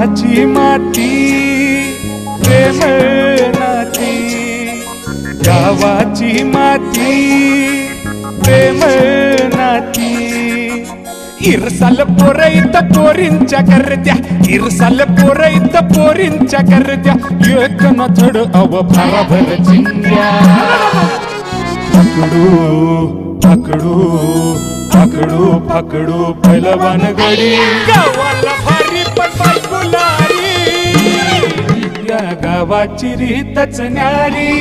गावाची माती प्रेम नाती गावाची माती प्रेम नाती इरसाल पोरईत पोरींच्या करत्या इरसाल पोरईत पोरींच्या करत्या एक न थड अव भराभर चिंग्या पकडू पकडू पकडू पकडू पैलवान गडी. गावाला पण बायकुलारी या गावाची रीतच न्यारी.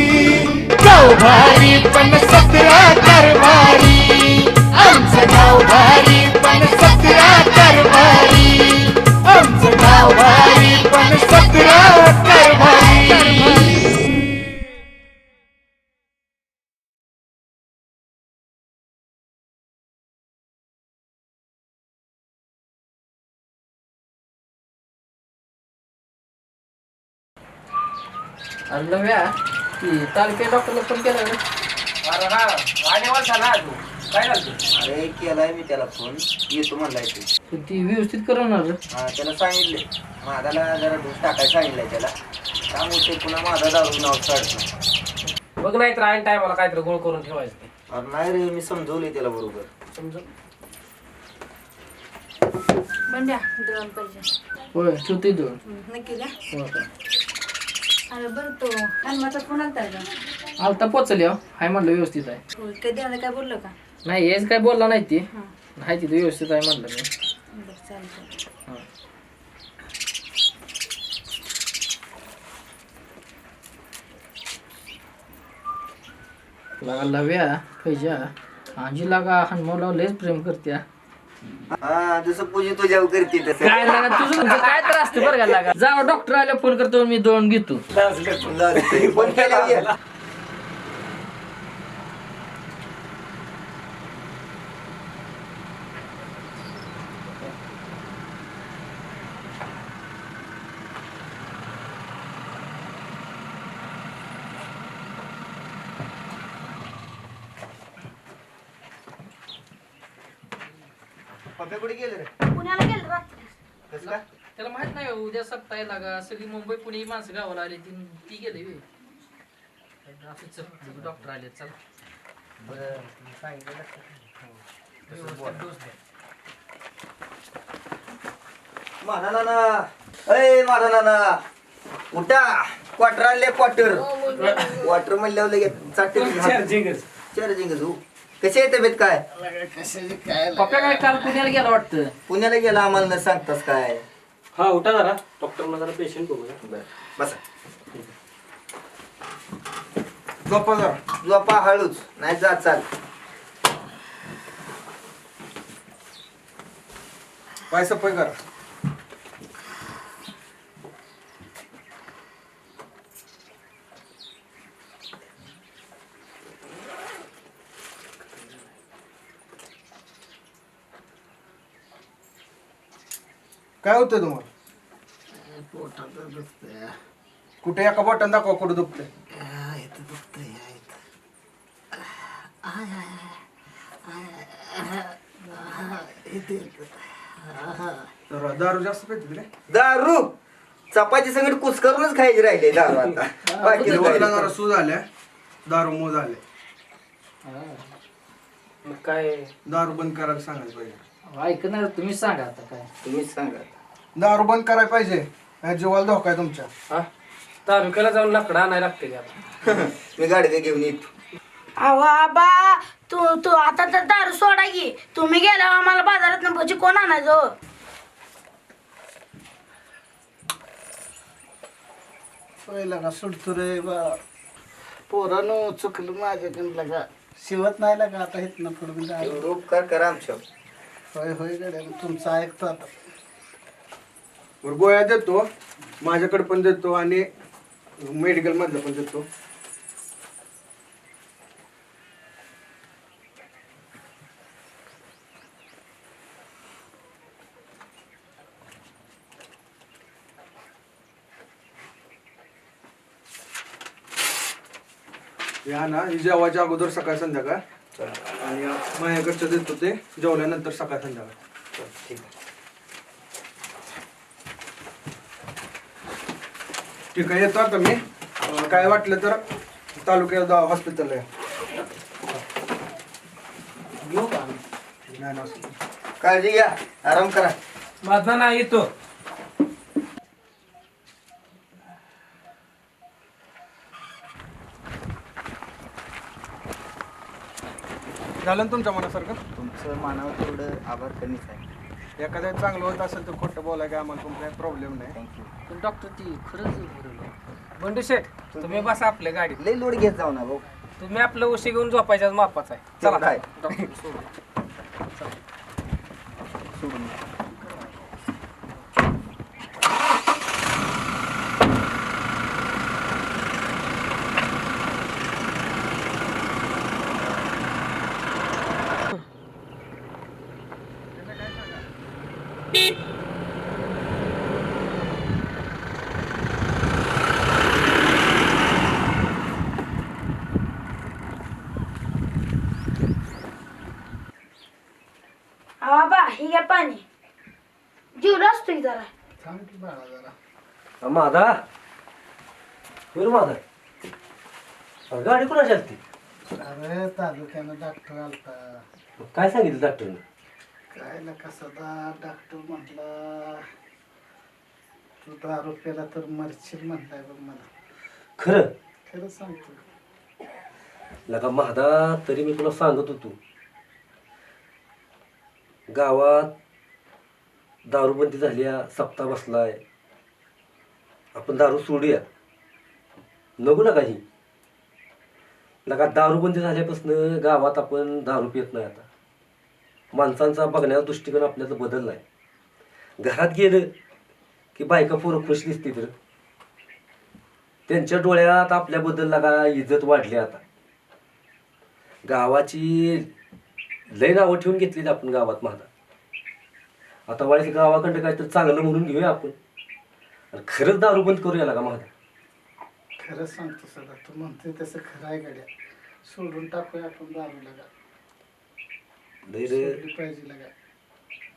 गाव भारी पण सतरा कारभारी आमचं गाव भारी पण सतरा कारभारी आमचं गाव भारी पण सतरा कारभारी आणलं म्या ती तालुक्या डॉक्टरला फोन केला ना. अरे हा झाला तू. काय झालं अरे केलाय मी त्याला फोन येतो म्हणलाय तू. पण ती व्यवस्थित करवणार हा त्याला सांगितले माझाला जरा डोस टाकायला सांगितलंय त्याला. त्यामुळे ते पुन्हा माझा दारू नाव काढतो. बघ नाही तर ऐन टायमाला काहीतरी गोळ करून ठेवायचं ते. अरे नाही रे मी समजवले त्याला बरोबर. समजून बंड्या दोन पाहिजे होय ठेवते दोन. नक्की द्या. हो का. अरे बरं तो. हनुमाचा फोन आलता का आलता पोचले हो. हाय म्हणलं व्यवस्थित आहे. काय बोललो का? नाही हेच काय बोलला नाही ती. हां. नाही तिथं व्यवस्थित आहे म्हणलं मी. बरं चालतं हां. लागा लव्या पैजा आजी लागा हनुमानला लयच प्रेम करत्या. हा जसं पूजी तुझ्यावर करते तसं. काय लागा तुझं तुझं काय तर असतं बरं का लागा? जावा डॉक्टर आल्या फोन करतो मी दोन घेतो. कुठे गेले रे? पुण्याला गेलं रात्री. कसं काय? त्याला माहीत नाही हो, उद्या सप्ताह लागा सगळी मुंबई पुणे ही माणसं गावाला आली. ती ती गेली डॉक्टर आले चला. बरं सांगितलं लक्षात. नाना. अय नाना. उठा. क्वार्टर आणले क्वार्टर. क्वार्टर म्हणल्यावर लगेच चाटेल चार्जिंग हो. कशी आहे तब्येत काय? पप्पा काय काल पुण्याला गेला वाटतं? पुण्याला गेला आम्हाला न सांगतास काय? हा उठा जरा. डॉक्टरला जरा पेशंट बघूया. बसा. झोपा जरा. झोपा हळूच. नाही जा चाल. पाय सफाई करा. काय होतंय तुम्हाला? कुठे एका बटन दाखवा कुठं दुखतंय? दारू जास्त पाहिजे रे. दारू? चपाती सगळी कुस करूनच खायची राहिले दारू आता. बाकी जरा सूज आल्या. दारू मोज आले मग काय? दारू बंद करायला सांगायला पाहिजे. ऐकणार तुम्हीच सांगा आता काय. तुम्हीच सांगा. दारू बंद करायला पाहिजे. या जीवाला धोका आहे तुमच्या. हा? तालुक्याला जाऊन लाकडं आणायला लागते ते आता मी गाडी घेऊन येतो. अहो आबा तू तू आता तर दारू सोडा की. तुम्ही गेला आम्हाला बाजारात भजी कोण आणायचो? पहिला का सुटतो रे बा. पोरानं चुकलं माझ्याकडून लगा शिवत नाही लगा आता इथनं पुढे जायला एवढं उपकार करा आमच्या होय होय गड्या तुमचं ऐकतो आता. बरं गोळ्या देतो. माझ्याकडे पण देतो आणि मेडिकल मधलं पण देतो. या ना ही जेवायच्या अगोदर सकाळ संध्याकाळ. आणि माझ्याकडचं देतो ते जेवल्यानंतर सकाळ संध्याकाळ. ठीक आहे. ठीक आहे येतो आता मी. काय वाटलं तर तालुक्यात जाऊ हॉस्पिटलला या. नाही, नाही. काळजी घ्या आराम करा. माझा नाही येतो झालं ना तुमच्या मनासारखं? तुमचं मानावर थोडं आभार कमीच आहे. एखाद्या चांगलं होत असेल तर खोटं बोलाय काय आम्हाला तुमचा प्रॉब्लेम नाही. थँक्यू पण डॉक्टर ती खरंच बंडू शेठ तुम्ही बसा आपल्या गाडीत. लई लोड घेत जाऊ ना भाऊ तुम्ही आपलं उशी घेऊन झोपायच्या मापाच आहे. चला. तेवढं आहे. डॉक्टर सोडून. सोडून. हा बाबा ही घ्या पाणी जीव असतोय जरा थांब की बाळा जरा माझा बरं माझा गाडी कुणाची आलती? अरे तालुक्यानं डॉक्टर आलता. काय सांगितलं डॉक्टरने? काय ना कसा डॉक्टर म्हटला तू दारू प्याला तर मरशील म्हणलाय बघ मला. खरं? खरं सांगतो. लगा महादा तरी मी तुला सांगत होतो. गावात दारूबंदी झाल्या सप्ताह बसला आहे आपण दारू सोडूया नको ना काही लगा दारूबंदी झाल्यापासून गावात आपण दारू पित नाही आता. माणसांचा बघण्याचा दृष्टिकोन आपल्याचा बदललाय. घरात गेलं की बायका पोरं खुश दिसते तर. त्यांच्या डोळ्यात आपल्याबद्दल लगा इज्जत वाढली आता. गावाची लय नावं ठेवून घेतलेली आपण गावात माझा आता वाळीच गावाकडं काहीतरी चांगलं म्हणून घेऊया आपण. आणि खरंच दारू बंद करूया लागा माझा खरं सांगतो सगळं तू म्हणते तसं खरं आहे गड्या. सोडून टाकूया आपण दारू लगा लय रे. सोडली पाहिजे लगा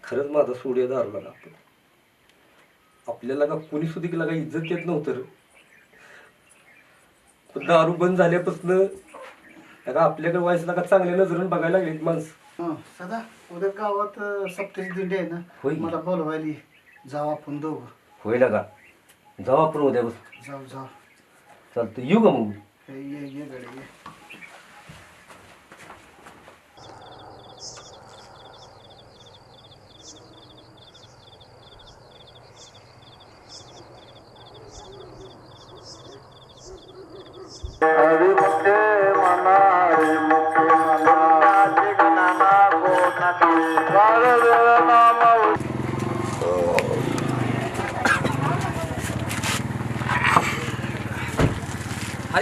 खरंच माझा सोडूया दारू लागा आपण? आपल्याला का कुणी सुद्धा लागा इज्जत देत नव्हतं रे. पण दारू बंद झाल्यापासून लागा आपल्याकडे व्हायचं लागा चांगल्या नजरेनं बघायला लागली माणसं. हं सदा उद्या गावात अं, सप्तशी दिंडी आहे होय. ना मला बोलवायला ये. जाऊ आपण दोघं. होय लागा जाऊ आपण उद्या बस. जाऊ जाऊ. चालतं येऊ का मग? मी? हे ये ये गड्या ये.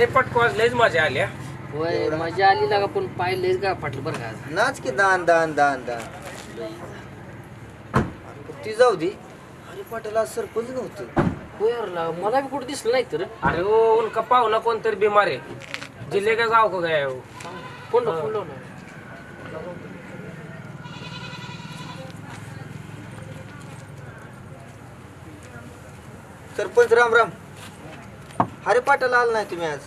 अरे पटकवाज लयच मजा आल्या होय मजा आली लागा पण पाय लयच का फाटलं बरं का आज. नाच की दान दान दान दान. ती जाऊ दे. अरे पाटील सरपंच नव्हतं. होय अरे लागा, मला बी कुठं दिसलं नाही तर. अरे ओ उनका पाहुणा कोणतरी बिमार आहे. जिल्हे का गाव को गया हो? कोण कोण लावलं? सरपंच राम राम. अरे पाटील आला नाही तुम्ही आज.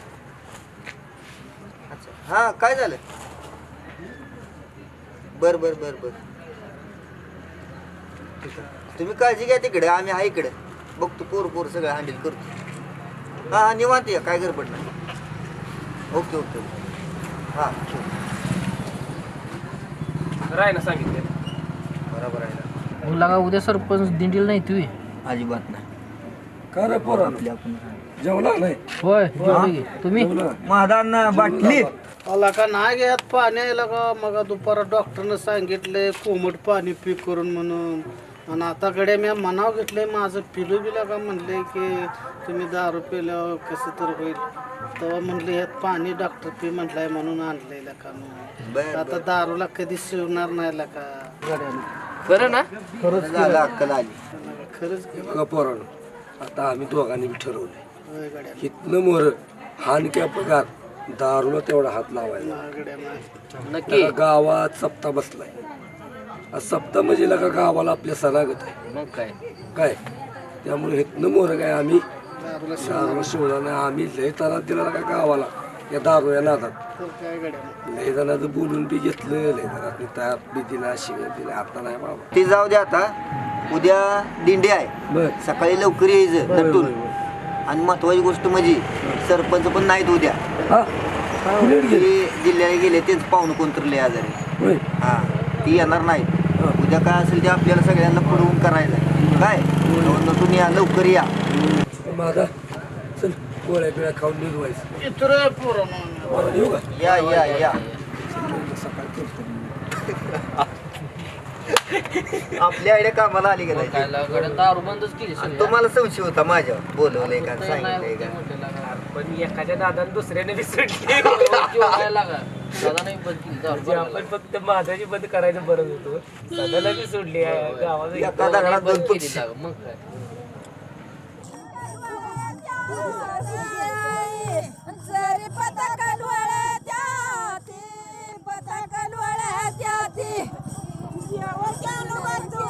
हा काय झालं? बर बर बर बर. ठीक आहे. तुम्ही काळजी घ्या तिकडे आम्ही आहे इकडे. बघतो पोर पोर सगळं हँडल करतो. हा हा निवांत या काय गडबड नाही. ओके ओके हा राय ना सांगितलं. बरोबर आहे ना. लागा उद्या सरपंच दिंडीला नाही तुम्ही अजिबात नाही. का रे पोरा आपली आपण जेवला नाही. होय. तुम्ही? महादांना बाटली. आला का नाही घेत पाणी यायला का मग दुपारा डॉक्टरनं सांगितलंय कोमट पाणी पी करून म्हणून. आणि आता कडे मी मनाव घेतलंय माझं पिलू बिला का म्हणले की तुम्ही दारू पिल्यावर कसं तर होईल. तेव्हा म्हणले ह्यात पाणी डॉक्टर पी म्हटलंय म्हणून आणलंय का म्हणून. बर आता दारूला कधी शिवणार नाही का खरं ना? झालं अक्कल आली खरंच पोरानं आता आम्ही दोघांनी ठरवलंय. इथनं मोर हानक्या पगार दारूला तेवढा हात लावायला. गावात सप्ताह बसलाय. आज सप्ताह म्हणजे लगा गावाला आपल्या सरागत आहे. काय? काय? त्यामुळे इथनं मोर काय आम्ही दारूला शिवला नाही. आम्ही लय त्रास दिला का गावाला. या दारू या नादात तर गड्या? लय जणांचं बोलून बी घेतलं लय जणांनी ताप बी दिला शिव्या दिला आता नाही बाबा. ते जाऊ दे आता. उद्या दिंडी आहे. सकाळी लवकर यायचं नटून. आणि महत्वाची गोष्ट म्हणजे सरपंच पण नाहीत उद्या. हा? गेले? जिल्ह्याला गेले तेच पाहुणं कोणतरले आजारी. होय. हा ती येणार नाहीत. उद्या काय असेल ते आपल्याला सगळ्यांना पुरवून करायचं आहे. काय? नटून या लवकर या. माझा चल गोळ्या बिळ्या खाऊन. मला येऊ का? या या या. आपली आयडिया कामाला आली का नाही? काय लागड दारू बंदच केली सगळी. तुम्हाला संशय होता माझ्या बोलवलंय का नाही सांगितलंय होते का. पण एखाद्या दादाला दुसऱ्याने विसरली. लागा दादा नाही बंद केली दारू म्हणजे आपण फक्त माझ्याची बंद करायचं बरं होतो. सदाला बी सोडली आहे गावाला एका दगडात दोन बंद केली पक्षी लागा मग काय? जरी ती ती. Mano, matou!